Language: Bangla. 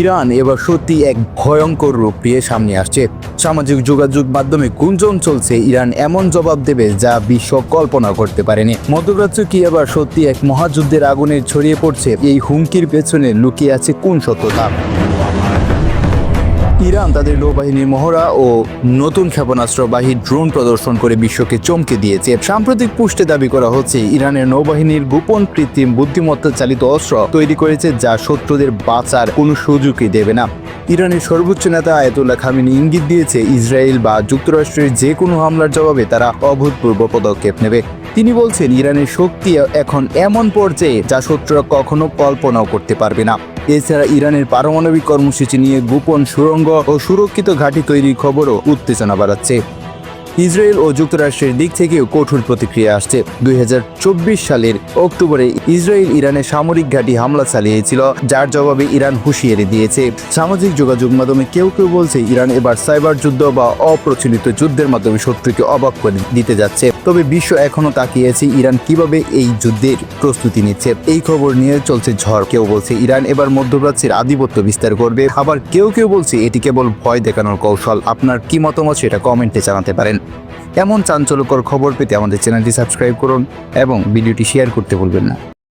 ইরান এবার সত্যি এক ভয়ঙ্কর রূপ নিয়ে সামনে আসছে। সামাজিক যোগাযোগ মাধ্যমে গুঞ্জন চলছে ইরান এমন জবাব দেবে যা বিশ্ব কল্পনা করতে পারেনি। মধ্যপ্রাচ্য কি এবার সত্যি এক মহাযুদ্ধের আগুনে ছড়িয়ে পড়ছে? এই হুমকির পেছনে লুকিয়ে আছে কোন সত্যতা? ইরান তাদের নৌবাহিনীর মহড়া ও নতুন ক্ষেপণাস্ত্রবাহী ড্রোন প্রদর্শন করে বিশ্বকে চমকে দিয়েছে। সাম্প্রতিক পুষ্টে দাবি করা হচ্ছে, ইরানের নৌবাহিনীর গোপন কৃত্রিম বুদ্ধিমত্তা চালিত অস্ত্র তৈরি করেছে যা শত্রুদের বাঁচার কোনো সুযোগই দেবে না। ইরানের সর্বোচ্চ নেতা আয়াতুল্লাহ খামিনি ইঙ্গিত দিয়েছে, ইসরায়েল বা যুক্তরাষ্ট্রের যে কোনো হামলার জবাবে তারা অভূতপূর্ব পদক্ষেপ নেবে। তিনি বলছেন, ইরানের শক্তি এখন এমন পর্যায়ে যা শত্রুরা কখনো কল্পনাও করতে পারবে না। এছাড়া ইরানের পারমাণবিক কর্মসূচি নিয়ে গোপন সুরঙ্গ ও সুরক্ষিত ঘাঁটি তৈরির খবরও উত্তেজনা বাড়াচ্ছে। ইসরায়েল ও যুক্তরাষ্ট্রের দিক থেকেও কঠোর প্রতিক্রিয়া আসছে। দুই হাজার চব্বিশ সালের অক্টোবরে ইসরায়েল ইরানের সামরিক ঘাঁটি হামলা চালিয়েছিল, যার জবাবে ইরান হুঁশিয়ারি দিয়েছে। সামাজিক যোগাযোগ মাধ্যমে কেউ কেউ বলছে, ইরান এবার সাইবার যুদ্ধ বা অপ্রচলিত যুদ্ধের মাধ্যমে শত্রুকে অবাক করে দিতে যাচ্ছে। তবে বিশ্ব এখনও তাকিয়েছে ইরান কীভাবে এই যুদ্ধের প্রস্তুতি নিচ্ছে। এই খবর নিয়ে চলছে ঝড়। কেউ বলছে, ইরান এবার মধ্যপ্রাচ্যের আধিপত্য বিস্তার করবে। আবার কেউ কেউ বলছে, এটি কেবল ভয় দেখানোর কৌশল। আপনার কি মতামত সেটা কমেন্টে জানাতে পারেন। এমন চাঞ্চল্যকর খবর পেতে আমাদের চ্যানেলটি সাবস্ক্রাইব করুন এবং ভিডিওটি শেয়ার করতে ভুলবেন না।